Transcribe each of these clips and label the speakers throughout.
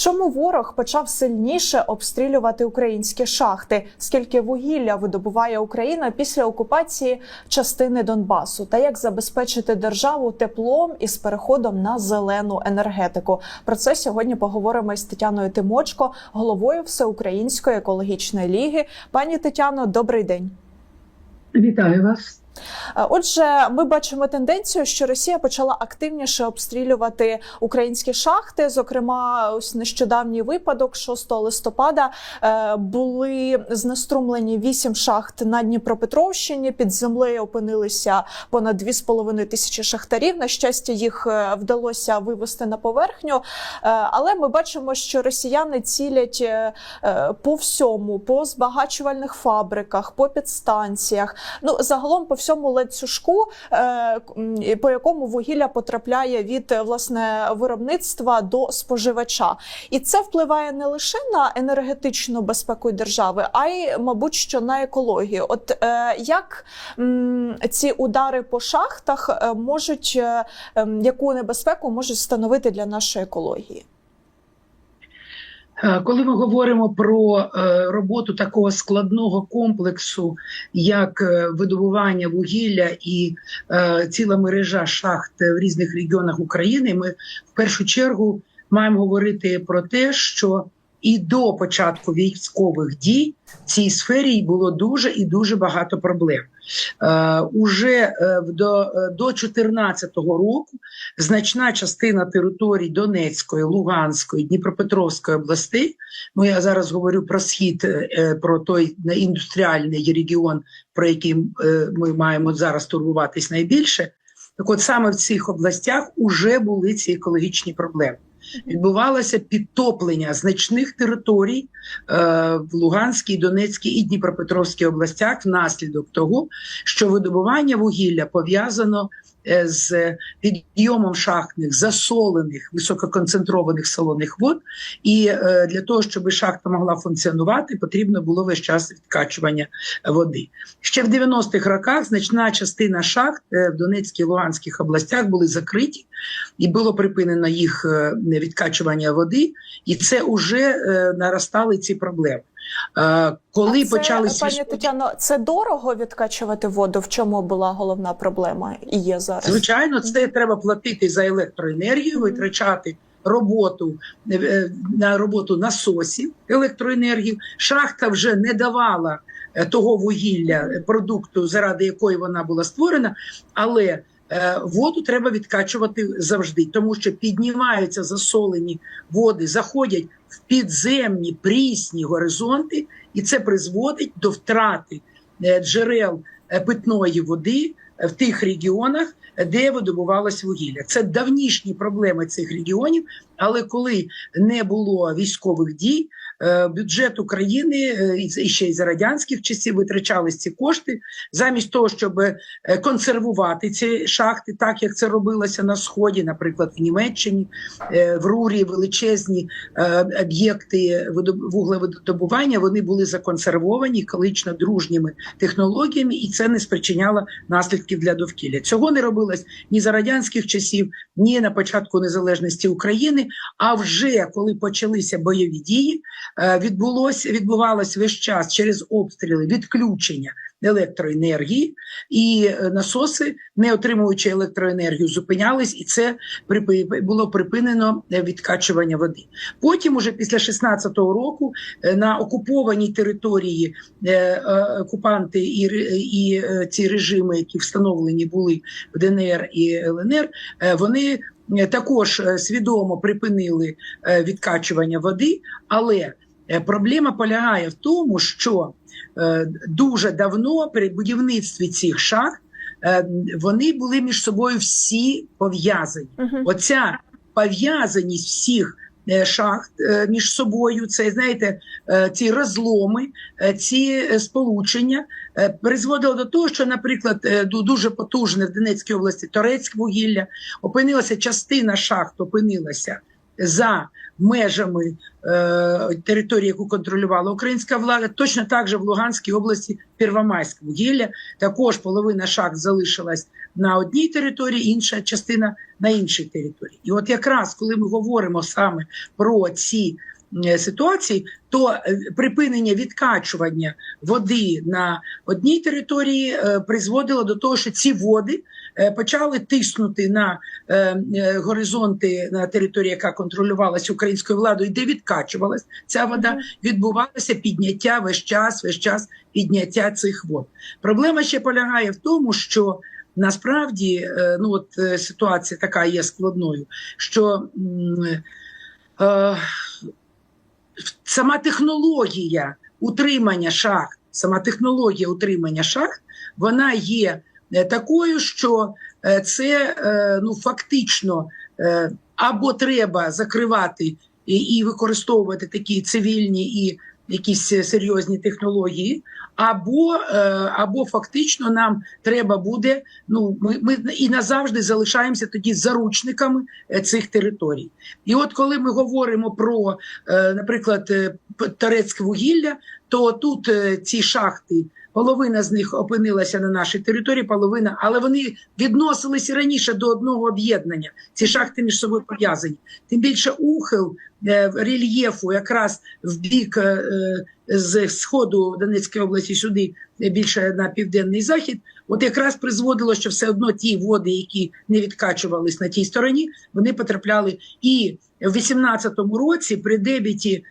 Speaker 1: Чому ворог почав сильніше обстрілювати українські шахти? Скільки вугілля видобуває Україна після окупації частини Донбасу? Та як забезпечити державу теплом із переходом на зелену енергетику? Про це сьогодні поговоримо із Тетяною Тимочко, головою Всеукраїнської екологічної ліги. Пані Тетяно, добрий день.
Speaker 2: Вітаю вас.
Speaker 1: Е, Отже, ми бачимо тенденцію, що Росія почала активніше обстрілювати українські шахти. Зокрема, ось нещодавній випадок 6 листопада е, були знеструмлені вісім шахт на Дніпропетровщині. Під землею опинилися понад 2,5 тисячі шахтарів. На щастя, їх е, вдалося вивести на поверхню. Але ми бачимо, що росіяни цілять по всьому, по збагачувальних фабриках, по підстанціях. Ну загалом по всьому ланцюжку, е, по якому вугілля потрапляє від е, власне виробництва до споживача, і це впливає не лише на енергетичну безпеку держави, а й, мабуть, що на екологію. От е, як ці удари по шахтах можуть яку небезпеку можуть становити для нашої екології?
Speaker 2: Е, Коли ми говоримо про е, роботу такого складного комплексу, як е, видобування вугілля і ціла мережа шахт в різних регіонах України, ми в першу чергу маємо говорити про те, що і до початку військових дій в цій сфері було дуже і дуже багато проблем. Е, уже е, до, е, 2014 року значна частина територій Донецької, Луганської, Дніпропетровської областей. Ну я зараз говорю про схід, е, про той е, індустріальний регіон, про який е, ми маємо зараз турбуватись найбільше. Так, от саме в цих областях вже були ці екологічні проблеми. Відбувалося підтоплення значних територій е, в Луганській, Донецькій і Дніпропетровській областях внаслідок того, що видобування вугілля пов'язано з підйомом шахтних засолених висококонцентрованих солоних вод, і е, для того, щоб шахта могла функціонувати, потрібно було весь час відкачування води. Ще в 90-х роках значна частина шахт е, в Донецькій і Луганських областях були закриті, і було припинено їх е, відкачування води, і це вже е, наростали ці проблеми. Е, Коли
Speaker 1: А це,
Speaker 2: почалися
Speaker 1: пані Тетяно, це дорого відкачувати воду. В чому була головна проблема і є зараз?
Speaker 2: Звичайно, це треба платити за електроенергію, витрачати роботу е, е, на роботу насосів електроенергію. Шахта вже не давала того вугілля продукту, заради якої вона була створена, але воду треба відкачувати завжди, тому що піднімаються засолені води, заходять в підземні прісні горизонти, і це призводить до втрати е, джерел е, питної води е, в тих регіонах, де видобувалось вугілля. Це давнішні проблеми цих регіонів. Але коли не було військових дій, е, бюджет України е, і ще й за радянських часів витрачались ці кошти замість того, щоб е, консервувати ці шахти, так як це робилося на сході, наприклад, в Німеччині, е, в Рурі величезні е, об'єкти видоб- вуглевидобування, вони були законсервовані екологічно дружніми технологіями, і це не спричиняло наслідків для довкілля. Цього не робилось ні за радянських часів, ні на початку незалежності України. А вже коли почалися бойові дії, е, відбулося відбувалось весь час через обстріли відключення електроенергії, і е, насоси, не отримуючи електроенергію, зупинялись, і це було припинено е, відкачування води. Потім, уже після 16-го року, на окупованій території окупанти і, і ці режими, які встановлені були в ДНР і ЛНР, вони також е, свідомо припинили е, відкачування води, але е, проблема полягає в тому, що е, дуже давно при будівництві цих шахт е, вони були між собою всі пов'язані. Оця пов'язаність всіх е, шахт е, між собою, це знаєте, е, ці розломи, е, ці е, сполучення е, призводило до того, що, наприклад, е, дуже потужне в Донецькій області Торецьк вугілля опинилася частина шахт, опинилася за межами е, території, яку контролювала українська влада. Точно так же в Луганській області Первомайськ вугілля. Також половина шахт залишилась на одній території, інша частина на іншій території. І от якраз коли ми говоримо саме про ці е, ситуації, то е, припинення відкачування води на одній території е, призводило до того, що ці води почали тиснути на горизонти на території, яка контролювалася українською владою, де відкачувалась ця вода, відбувалося підняття весь час, весь час підняття цих вод. Проблема ще полягає в тому, що насправді ну от ситуація така є складною, що е, сама технологія утримання шахт, сама технологія утримання шахт, вона є е, такою, що е, це е, ну фактично або треба закривати і використовувати такі цивільні і якісь е, серйозні технології, або, е, або фактично нам треба буде. Ну ми, ми і назавжди залишаємося тоді заручниками е, цих територій. І от коли ми говоримо про, наприклад, Торецьке вугілля, то тут ці шахти. Половина з них опинилася на нашій території, половина, але вони відносилися раніше до одного об'єднання. Ці шахти між собою пов'язані. Тим більше ухил е, рельєфу, якраз в бік е, е, з сходу Донецької області сюди е, більше на південний захід. От якраз призводило, що все одно ті води, які не відкачувались на тій стороні, вони потрапляли і в 18-му році при дебіті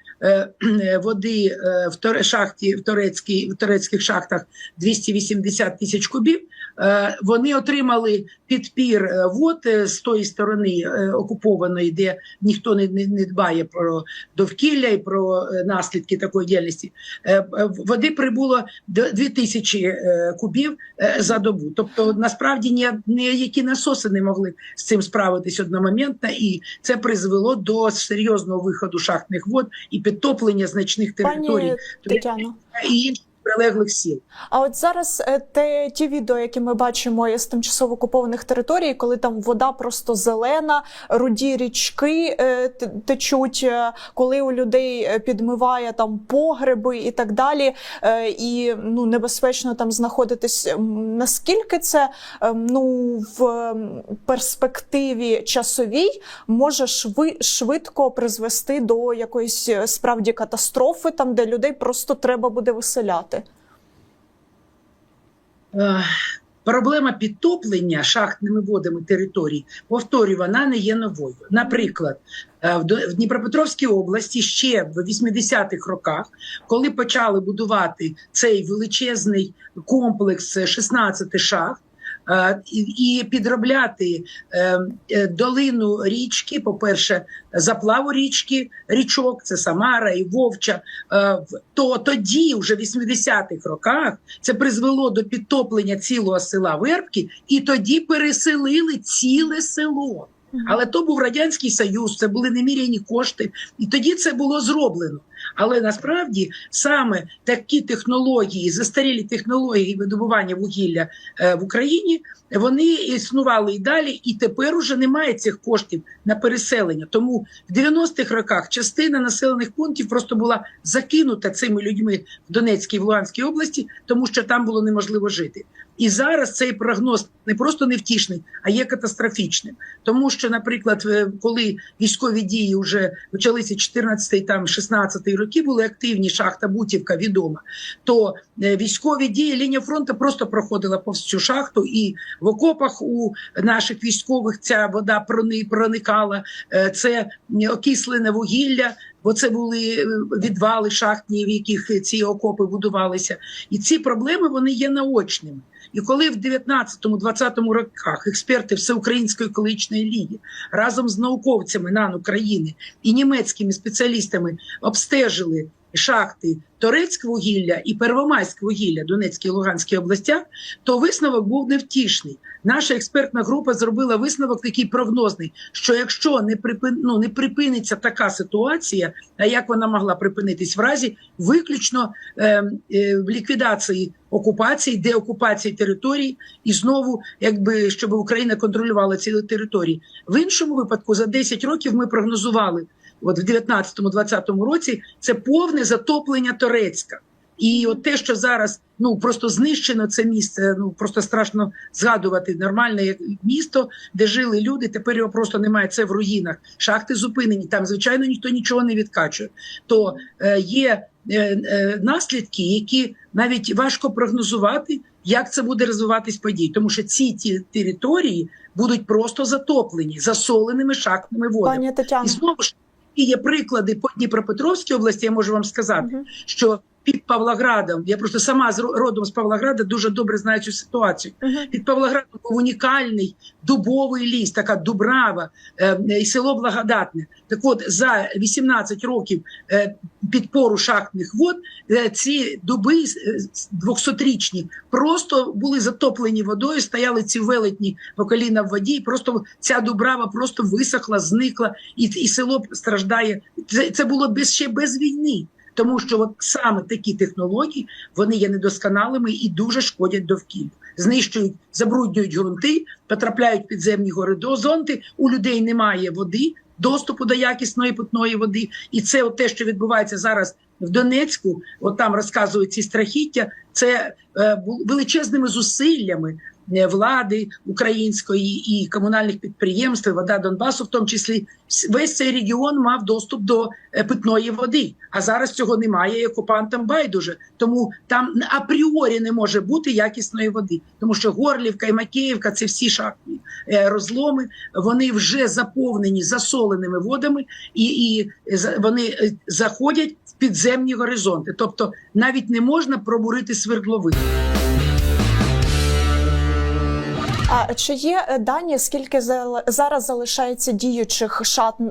Speaker 2: води е, в шахті в турецькій в турецьких шахтах 280 тисяч кубів. е, Вони отримали підпір е, вод е, з тої сторони е, окупованої, де ніхто не, не, дбає про довкілля і про е, наслідки такої діяльності. Е, е, Води прибуло до 2000 е, кубів е, за добу. Тобто, насправді ніякі насоси не могли з цим справитись одномоментно, і це призвело до серйозного виходу шахтних вод і підтоплення значних територій
Speaker 1: Пані Тетяно.
Speaker 2: і інших прилеглих сіл.
Speaker 1: А от зараз е, те ті відео, які ми бачимо із тимчасово окупованих територій, коли там вода просто зелена, руді річки е, течуть, е, коли у людей підмиває там погреби і так далі, і ну небезпечно там знаходитись. Наскільки це ну в перспективі часовій може шви, швидко призвести до якоїсь справді катастрофи, там де людей просто треба буде виселяти?
Speaker 2: Е, Проблема підтоплення шахтними водами територій, повторюю, вона не є новою. Наприклад, е, в Дніпропетровській області ще в 80-х роках, коли почали будувати цей величезний комплекс е, 16 шахт. Е, І підробляти е, е, долину річки, по-перше, заплаву річки, річок, це Самара і Вовча. То тоді, вже в 80-х роках, це призвело до підтоплення цілого села Вербки, і тоді переселили ціле село. Але то був радянський союз, це були неміряні кошти, і тоді це було зроблено. Але насправді саме такі технології, застарілі технології видобування вугілля е, в Україні, вони існували і далі, і тепер уже немає цих коштів на переселення. Тому в 90-х роках частина населених пунктів просто була закинута цими людьми в Донецькій і в Луганській області, тому що там було неможливо жити. І зараз цей прогноз не просто невтішний, а є катастрофічним. Тому що, наприклад, е, коли військові дії вже почалися 14 там 16 роки, були активні шахта Бутівка відома, то е, військові дії лінія фронту просто проходила повз цю шахту, і в окопах у наших військових ця вода прони- проникала. Е, Це окислене вугілля. Бо це були відвали шахтні, в яких ці окопи будувалися, і ці проблеми вони є наочними. І коли в 19-20 роках експерти Всеукраїнської екологічної ліги разом з науковцями НАН України і німецькими спеціалістами обстежили шахти Торецьк вугілля і Первомайськ вугілля Донецькій і Луганській областях, то висновок був невтішний. Наша експертна група зробила висновок такий прогнозний, що якщо не припин, ну, не припиниться така ситуація, а як вона могла припинитись в разі виключно е, е, в ліквідації окупації, деокупації територій, і знову, якби щоб Україна контролювала ці території. В іншому випадку за 10 років ми прогнозували. От в 19-20 році це повне затоплення Торецька. І от те, що зараз ну просто знищено це місце, ну просто страшно згадувати нормальне місто, де жили люди. Тепер його просто немає. Це в руїнах. Шахти зупинені. Там звичайно ніхто нічого не відкачує. То е, є е, е, наслідки, які навіть важко прогнозувати, як це буде розвиватись подій, тому що ці ті території будуть просто затоплені засоленими шахтними водами.
Speaker 1: Пані Тетяно.
Speaker 2: І знову ж є приклади по Дніпропетровській області. Я можу вам сказати, що під Павлоградом, я просто сама з родом з Павлограда дуже добре знаю цю ситуацію. Під Павлоградом був унікальний дубовий ліс, така Дубрава е, і село Благодатне. Так от за 18 років е, підпору шахтних вод е, ці дуби е, 200-річні просто були затоплені водою, стояли ці велетні по коліна в воді, і просто ця Дубрава просто висохла, зникла, і, і село страждає. Це, це було без ще без війни. Тому що от саме такі технології вони є недосконалими і дуже шкодять довкіллю. Знищують, забруднюють ґрунти, потрапляють підземні горизонти. У людей немає води, доступу до якісної питної води. І це от те, що відбувається зараз в Донецьку. От там розказують ці страхіття. Це е, величезними зусиллями влади української і комунальних підприємств, і вода Донбасу, в тому числі весь цей регіон мав доступ до е, питної води. А зараз цього немає. І окупантам байдуже. Тому там апріорі не може бути якісної води, тому що Горлівка і Макеївка це всі шахтні е, розломи. Вони вже заповнені засоленими водами, і, і вони е, заходять в підземні горизонти. Тобто навіть не можна пробурити свердловини.
Speaker 1: А чи є е, дані, скільки зараз залишається діючих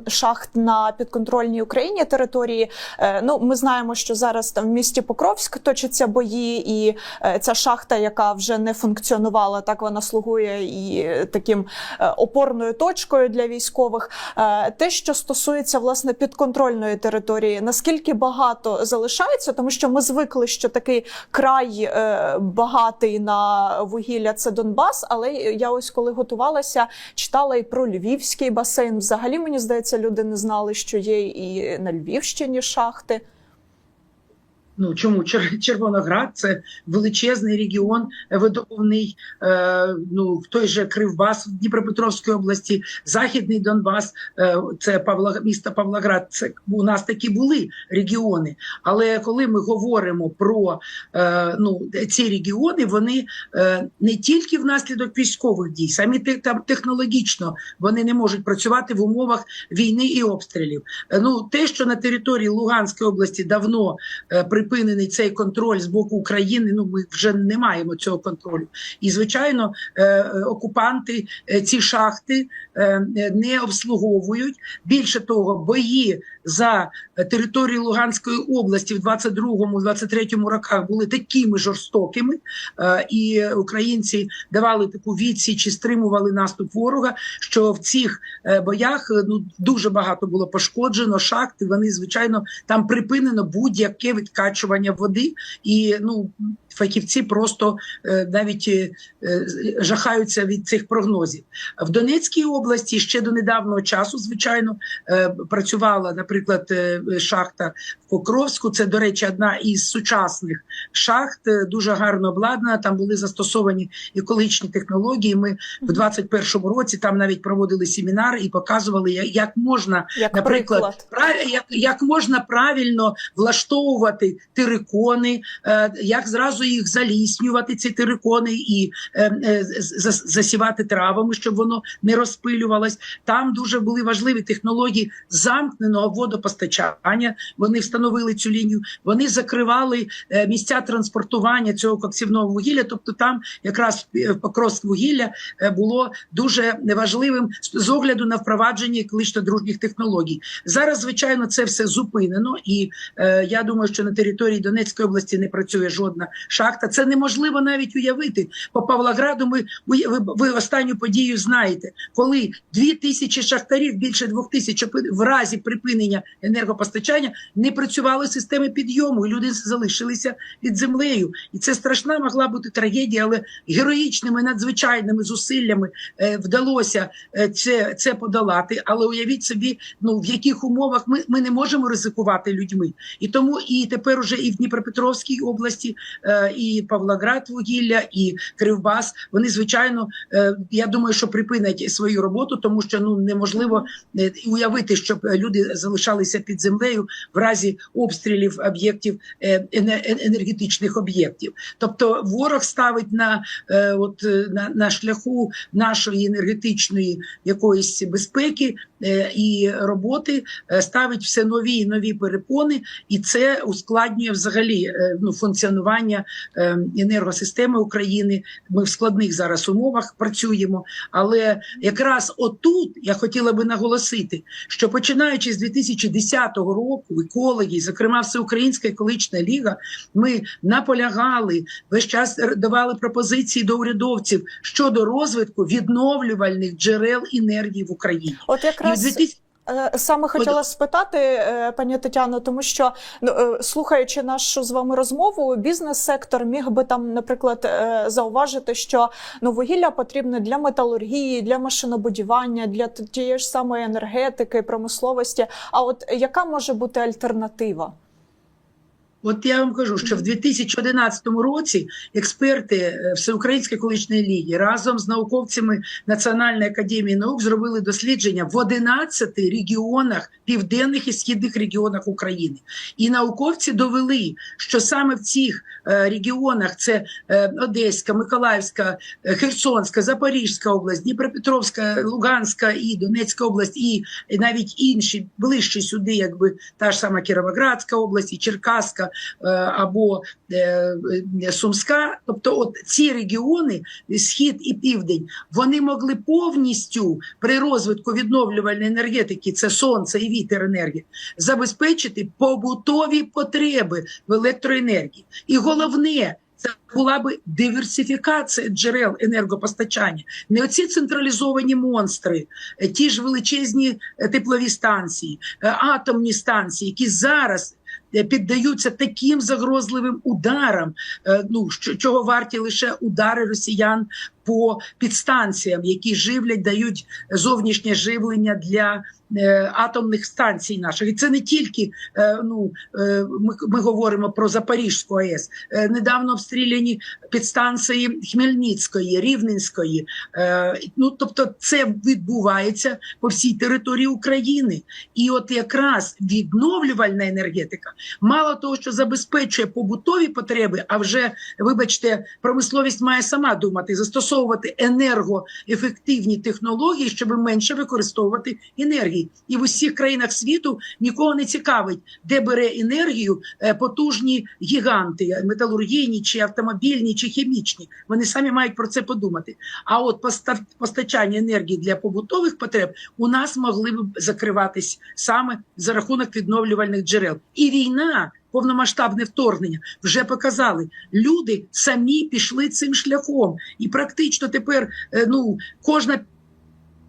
Speaker 1: шахт на підконтрольній Україні території? Е, Ну, ми знаємо, що зараз там в місті Покровськ точаться бої, і е, ця шахта, яка вже не функціонувала, так вона слугує і таким опорною точкою для військових. Те, що стосується власне підконтрольної території, наскільки багато залишається, тому що ми звикли, що такий край багатий на вугілля це Донбас. Але я ось коли готувалася, читала і про Львівський басейн. Взагалі мені здається, люди не знали, що є і на Львівщині шахти.
Speaker 2: Ну чому Червоноград це величезний регіон е, видобувний. Е, ну в той же Кривбас в Дніпропетровській області, Західний Донбас, е, це Павло, місто Павлоград. Це у нас такі були регіони. Але коли ми говоримо про е, ну ці регіони, вони е, не тільки внаслідок військових дій, самі там технологічно вони не можуть працювати в умовах війни і обстрілів. Е, Ну те, що на території Луганської області давно е, припинений цей контроль з боку України. Ну ми вже не маємо цього контролю. І звичайно, е, окупанти е, ці шахти е, не обслуговують. Більше того, бої за територію Луганської області в 22-23 роках були такими жорстокими, і українці давали таку відсіч і стримували наступ ворога. Що в цих боях ну дуже багато було пошкоджено шахти. Вони звичайно там припинено будь-яке відкачування води, і ну фахівці просто е, навіть е, е, жахаються від цих прогнозів. В Донецькій області ще до недавнього часу, звичайно, працювала, наприклад, шахта в Покровську. Це, до речі, одна із сучасних шахт, дуже гарно обладнана. Там були застосовані екологічні технології. Ми в 21-му році там навіть проводили семінари і показували, як можна
Speaker 1: Як
Speaker 2: Наприклад,
Speaker 1: приклад.
Speaker 2: Прав- як, як можна правильно влаштовувати терикони, е, як зразу їх заліснювати, ці терикони, і е, е, засівати травами, щоб воно не розпилювалось. Там дуже були важливі технології замкненого водопостачання. Вони встановили цю лінію. Вони закривали е, місця транспортування цього коксівного вугілля. Тобто, там якраз е, покрос вугілля е, було дуже важливим з- огляду на впровадження екологічно дружніх технологій. Зараз, звичайно, це все зупинено, і е, я думаю, що на території Донецької області не працює жодна шахта. Це неможливо навіть уявити. По Павлограду ми ви, ви, останню подію знаєте, коли дві тисячі шахтарів, більше двох тисяч в разі припинення енергопостачання не працювали системи підйому, і люди залишилися під землею. І це страшна могла бути трагедія, але героїчними надзвичайними зусиллями е, вдалося е, це, це подолати. Але уявіть собі, ну в яких умовах ми, ми не можемо ризикувати людьми. І тому і тепер уже і в Дніпропетровській області, е, і Павлоград вугілля, і Кривбас. Вони звичайно, е, я думаю, що припинять свою роботу, тому що ну неможливо е, уявити, щоб люди залишалися під землею в разі обстрілів об'єктів е, ене- енергетичних об'єктів. Тобто ворог ставить на, от, на, на шляху нашої енергетичної якоїсь безпеки і роботи, ставить все нові і нові перепони, і це ускладнює взагалі ну, функціонування енергосистеми України. Ми в складних зараз умовах працюємо. Але якраз отут я хотіла би наголосити, що починаючи з 2010 року, екологи, зокрема Всеукраїнська екологічна ліга, ми наполягали весь час давали пропозиції до урядовців щодо розвитку відновлювальних джерел енергії в Україні.
Speaker 1: От
Speaker 2: І в 2000
Speaker 1: Е, Саме хотіла спитати, е, пані Тетяно, тому що ну, е, слухаючи нашу з вами розмову, бізнес-сектор міг би там, наприклад, е, зауважити, що ну вугілля потрібне для металургії, для машинобудівання, для тієї ж самої енергетики, промисловості. А от яка може бути альтернатива?
Speaker 2: От я вам кажу, що в 2011 році експерти е, Всеукраїнської екологічної ліги разом з науковцями Національної академії наук зробили дослідження в 11 регіонах, південних і східних регіонах України. І науковці довели, що саме в цих е, регіонах це е, Одеська, Миколаївська, Херсонська, Запорізька область, Дніпропетровська, Луганська і Донецька область, і навіть інші ближче сюди, якби та ж сама Кіровоградська область, і Черкаська або е, е, Сумська. Тобто, от ці регіони, схід і південь, вони могли повністю при розвитку відновлювальної енергетики, це сонце і вітер енергії, забезпечити побутові потреби в електроенергії. І головне. Це була би диверсифікація джерел енергопостачання, не оці централізовані монстри, е, ті ж величезні е, теплові станції, е, атомні станції, які зараз е, піддаються таким загрозливим ударам, е, ну чого варті лише удари росіян по підстанціям, які живлять, дають зовнішнє живлення для е, атомних станцій наших. І це не тільки е, ну е, ми, ми говоримо про Запорізьку АЕС. Е, недавно обстріляні підстанції Хмельницької, Рівненської. Е, ну тобто, це відбувається по всій території України. І от якраз відновлювальна енергетика, мало того, що забезпечує побутові потреби, а вже вибачте, промисловість має сама думати, застосовувати енергоефективні технології, щоб менше використовувати енергії. І в усіх країнах світу нікого не цікавить, де бере енергію е, потужні гіганти, металургійні, чи автомобільні, чи хімічні. Вони самі мають про це подумати. А от постачання енергії для побутових потреб у нас могли б закриватись саме за рахунок відновлювальних джерел. І війна. Повномасштабне вторгнення вже показали. Люди самі пішли цим шляхом, і практично тепер е, ну кожна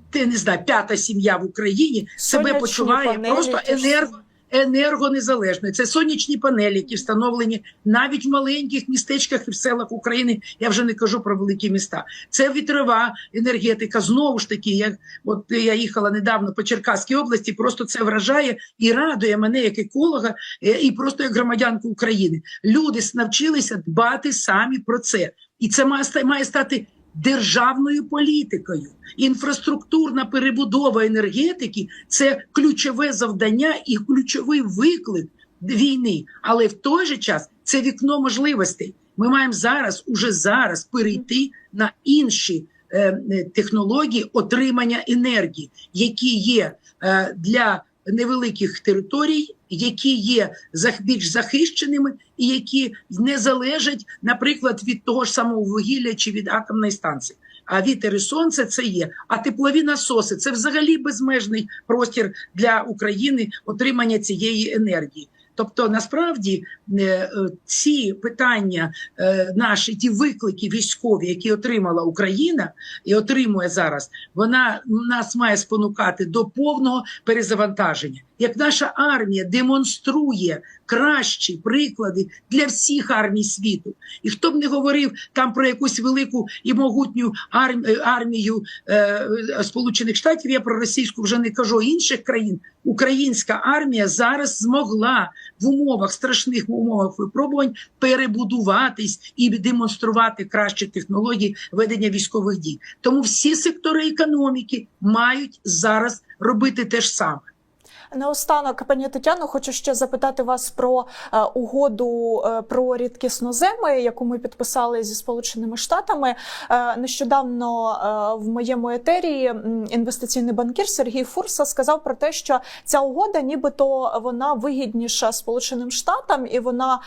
Speaker 2: ти не знаю, п'ята сім'я в Україні себе почуває
Speaker 1: панелі,
Speaker 2: просто енерго. Енергонезалежною. Це сонячні панелі, які встановлені навіть в маленьких містечках і в селах України. Я вже не кажу про великі міста. Це вітрова енергетика. Знову ж таки, як от я їхала недавно по Черкаській області, просто це вражає і радує мене як еколога, е, і просто як громадянку України. Люди навчилися дбати самі про це, і це має має стати державною політикою. Інфраструктурна перебудова енергетики це ключове завдання і ключовий виклик війни. Але в той же час це вікно можливостей. Ми маємо зараз, уже зараз перейти на інші е, е, технології отримання енергії, які є е, для невеликих територій, які є більш захищеними, і які не залежать, наприклад, від того ж самого вугілля чи від атомної станції. А вітер і сонце це є. А теплові насоси це взагалі безмежний простір для України отримання цієї енергії. Тобто, насправді е, е, ці питання е, наші, ті виклики військові, які отримала Україна і отримує зараз, вона нас має спонукати до повного перезавантаження. Як наша армія демонструє кращі приклади для всіх армій світу, і хто б не говорив там про якусь велику і могутню арм- армію е, е, Сполучених Штатів, я про російську вже не кажу інших країн. Українська армія зараз змогла в умовах страшних умовах випробувань перебудуватись і демонструвати кращі технології ведення військових дій. Тому всі сектори економіки мають зараз робити те ж саме.
Speaker 1: Наостанок, пані Тетяно, хочу ще запитати вас про е, угоду е, про рідкісноземи, яку ми підписали зі Сполученими Штатами. Е, нещодавно в моєму етері інвестиційний банкір Сергій Фурса сказав про те, що ця угода, нібито вона вигідніша Сполученим Штатам і вона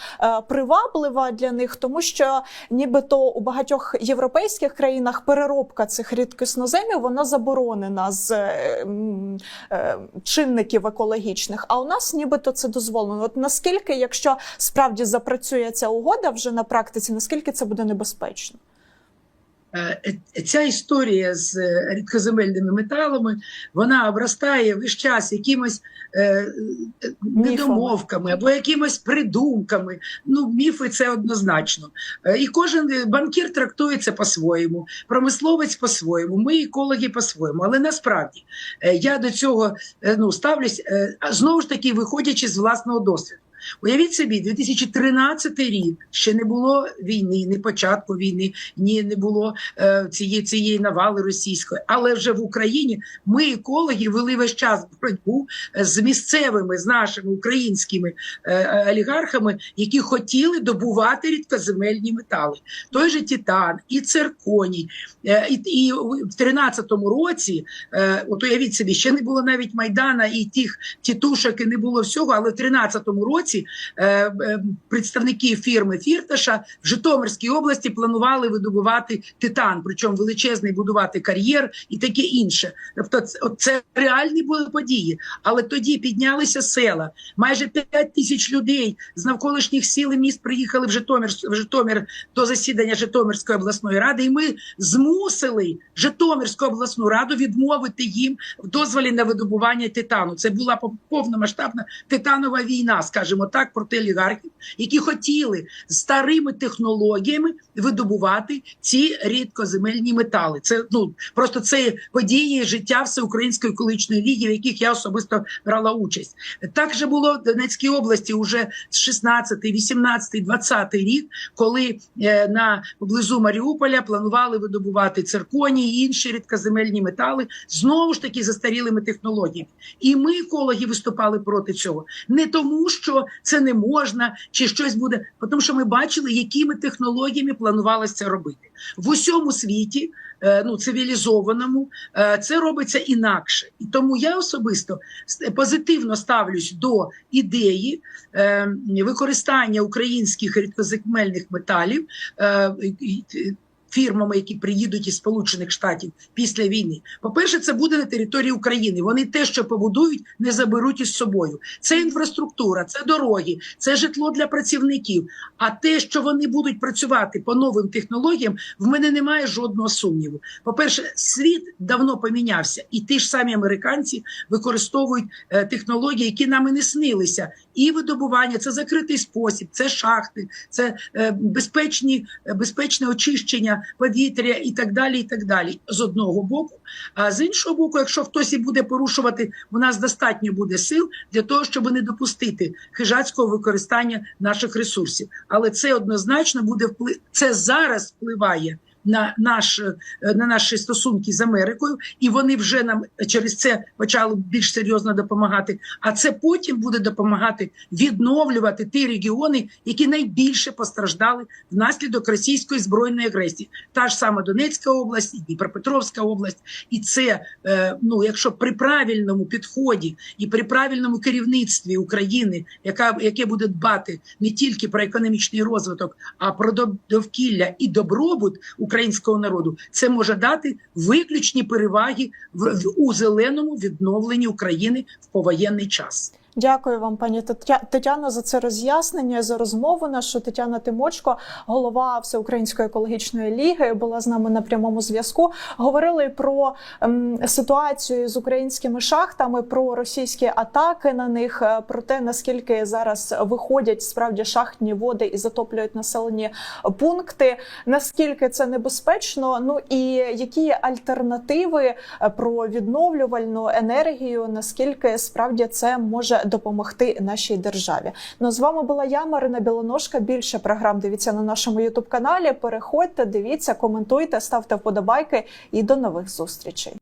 Speaker 1: приваблива для них, тому що нібито у багатьох європейських країнах переробка цих рідкісноземів вона заборонена з чинників екологічних. А у нас нібито це дозволено. От наскільки, якщо справді запрацює ця угода вже на практиці, наскільки це буде небезпечно?
Speaker 2: Е, е, Ця історія з е, рідкоземельними металами вона обростає весь час якимось е, недомовками або якимось придумками. Ну, міфи це однозначно. І кожен банкір трактує це по-своєму, промисловець по-своєму, ми екологи по-своєму. Але насправді я до цього ну, ставлюсь знову ж таки, виходячи з власного досвіду. Уявіть собі, 2013 рік ще не було війни, не початку війни, ні не було е, цієї, цієї навали російської. Але вже в Україні ми, екологи, вели весь час боротьбу е, з місцевими, з нашими українськими е, е, олігархами, які хотіли добувати рідкоземельні метали. Той же Титан і цирконій. Е, і, і в 13-му році, е, от уявіть собі, ще не було навіть Майдана і тих тітушок, і не було всього, але в 13-му році е, е, представники фірми Фірташа в Житомирській області планували видобувати титан, причому величезний будувати кар'єр і таке інше. Тобто, це реальні були події. Але тоді піднялися села. Майже 5 тисяч людей з навколишніх сіл і міст приїхали в Житомир в Житомир до засідання Житомирської обласної ради. І ми змусили Житомирську обласну раду відмовити їм в дозволі на видобування титану. Це була повномасштабна титанова війна, скажімо так, проти олігархів, які хотіли старими технологіями видобувати ці рідкоземельні метали. Це ну просто це події життя всеукраїнської екологічної ліги, в яких я особисто брала участь. Так же було в Донецькій області уже з 16, 18, 20 рік, коли е, на поблизу Маріуполя планували видобувати цирконі і інші рідкоземельні метали знову ж таки застарілими технологіями. І ми, екологи, виступали проти цього не тому, що це не можна чи щось буде, тому що ми бачили, якими технологіями планувалося це робити в усьому світі. е, Ну, цивілізованому е, це робиться інакше, і тому я особисто позитивно ставлюсь до ідеї е, використання українських рідкоземельних металів фірмами, які приїдуть із Сполучених Штатів після війни. По-перше, це буде на території України. Вони те, що побудують, не заберуть із собою. Це інфраструктура, це дороги, це житло для працівників. А те, що вони будуть працювати по новим технологіям, в мене немає жодного сумніву. По-перше, світ давно помінявся, і ті ж самі американці використовують е, технології, які нам і не снилися. І видобування це закритий спосіб, це шахти, це е, безпечні, е, безпечне очищення повітря і так далі. І так далі. З одного боку. А з іншого боку, якщо хтось і буде порушувати, у нас достатньо буде сил для того, щоб не допустити хижацького використання наших ресурсів. Але це однозначно буде вплив. Це зараз впливає на наш е, на наші стосунки з Америкою, і вони вже нам через це почали більш серйозно допомагати. А це потім буде допомагати відновлювати ті регіони, які найбільше постраждали внаслідок російської збройної агресії. Та ж сама Донецька область, Дніпропетровська область, і це е, ну, якщо при правильному підході і при правильному керівництві України, яка яке буде дбати не тільки про економічний розвиток, а про довкілля і добробут українського народу, це може дати виключні переваги в, в у зеленому відновленні України в повоєнний час.
Speaker 1: Дякую вам, пані Тетя- Тетяно, за це роз'яснення за розмову. Нашу Тетяна Тимочко, голова Всеукраїнської екологічної ліги, була з нами на прямому зв'язку. Говорили про ем, ситуацію з українськими шахтами, про російські атаки на них, е, про те наскільки зараз виходять справді шахтні води і затоплюють населені пункти. Наскільки це небезпечно? Ну і які альтернативи е, про відновлювальну енергію? Наскільки справді це допомогти нашій державі? Ну з вами була я, Марина Білоножка. Більше програм дивіться на нашому Ютуб каналі. Переходьте, дивіться, коментуйте, ставте вподобайки і до нових зустрічей.